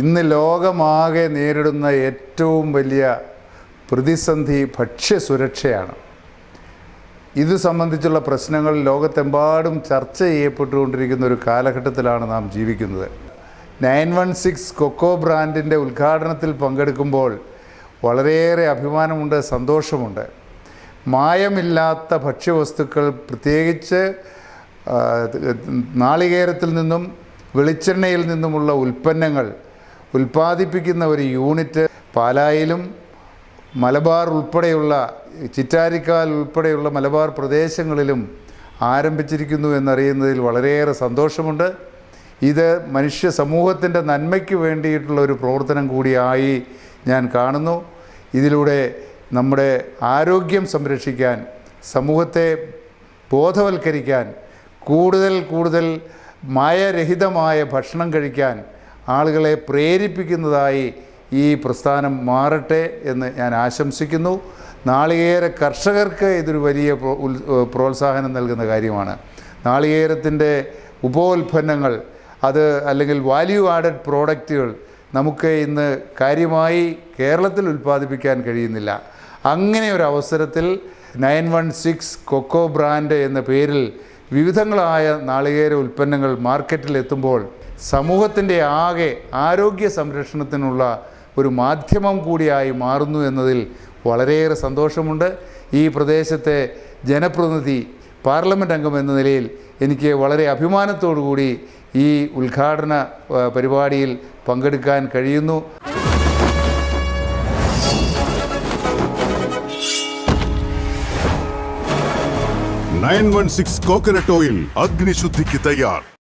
ഇന്ന് ലോകമാകെ നേരിടുന്ന ഏറ്റവും വലിയ പ്രതിസന്ധി ഭക്ഷ്യസുരക്ഷയാണ്. ഇത് സംബന്ധിച്ചുള്ള പ്രശ്നങ്ങൾ ലോകത്തെമ്പാടും ചർച്ച ചെയ്യപ്പെട്ടുകൊണ്ടിരിക്കുന്ന ഒരു കാലഘട്ടത്തിലാണ് നാം ജീവിക്കുന്നത്. നയൻ വൺ സിക്സ് കൊക്കോ ബ്രാൻഡിന്റെ ഉദ്ഘാടനത്തിൽ പങ്കെടുക്കുമ്പോൾ വളരെയേറെ അഭിമാനമുണ്ട് സന്തോഷമുണ്ട്. മായമില്ലാത്ത ഭക്ഷ്യവസ്തുക്കൾ പ്രത്യേകിച്ച് നാളികേരത്തിൽ നിന്നും വെളിച്ചെണ്ണയിൽ നിന്നുമുള്ള ഉൽപ്പന്നങ്ങൾ ഉൽപ്പാദിപ്പിക്കുന്ന ഒരു യൂണിറ്റ് പാലായിലും മലബാർ ഉൾപ്പെടെയുള്ള ചിറ്റാരിക്കാൽ ഉൾപ്പെടെയുള്ള മലബാർ പ്രദേശങ്ങളിലും ആരംഭിച്ചിരിക്കുന്നു എന്നറിയുന്നതിൽ വളരെയേറെ സന്തോഷമുണ്ട്. ഇത് മനുഷ്യ സമൂഹത്തിന്റെ നന്മയ്ക്ക് വേണ്ടിയിട്ടുള്ള ഒരു പ്രവർത്തനം കൂടിയായി ഞാൻ കാണുന്നു. ഇതിലൂടെ നമ്മുടെ ആരോഗ്യം സംരക്ഷിക്കാൻ സമൂഹത്തെ ബോധവൽക്കരിക്കാൻ കൂടുതൽ കൂടുതൽ മായരഹിതമായ ഭക്ഷണം കഴിക്കാൻ ആളുകളെ പ്രേരിപ്പിക്കുന്നതായി ഈ പ്രസ്ഥാനം മാറട്ടെ എന്ന് ഞാൻ ആശംസിക്കുന്നു. നാളികേര കർഷകർക്ക് ഇതൊരു വലിയ പ്രോത്സാഹനം നൽകുന്ന കാര്യമാണ്. നാളികേരത്തിന്റെ ഉപോൽപ്പന്നങ്ങൾ അത് അല്ലെങ്കിൽ വാല്യൂ ആഡഡ് പ്രോഡക്റ്റുകൾ നമുക്ക് ഇന്ന് കാര്യമായി കേരളത്തിൽ ഉൽപ്പാദിപ്പിക്കാൻ കഴിയുന്നില്ല. അങ്ങനെ ഒരു അവസരത്തിൽ nine one six coco brand എന്ന പേരിൽ വിവിധങ്ങളായ നാളികേര ഉൽപ്പന്നങ്ങൾ മാർക്കറ്റിൽ എത്തുമ്പോൾ സമൂഹത്തിന്റെ ആകെ ആരോഗ്യ സംരക്ഷണത്തിനുള്ള ഒരു മാധ്യമം കൂടിയായി മാറുന്നു എന്നതിൽ വളരെയേറെ സന്തോഷമുണ്ട്. ഈ പ്രദേശത്തെ ജനപ്രതിനിധി പാർലമെന്റ് അംഗം എന്ന നിലയിൽ എനിക്ക് വളരെ അഭിമാനത്തോടു കൂടി ഈ ഉദ്ഘാടന പരിപാടിയിൽ പങ്കെടുക്കാൻ കഴിയുന്നു. Nine one six coconut oil അഗ്നിശുദ്ധിക്ക് തയ്യാർ.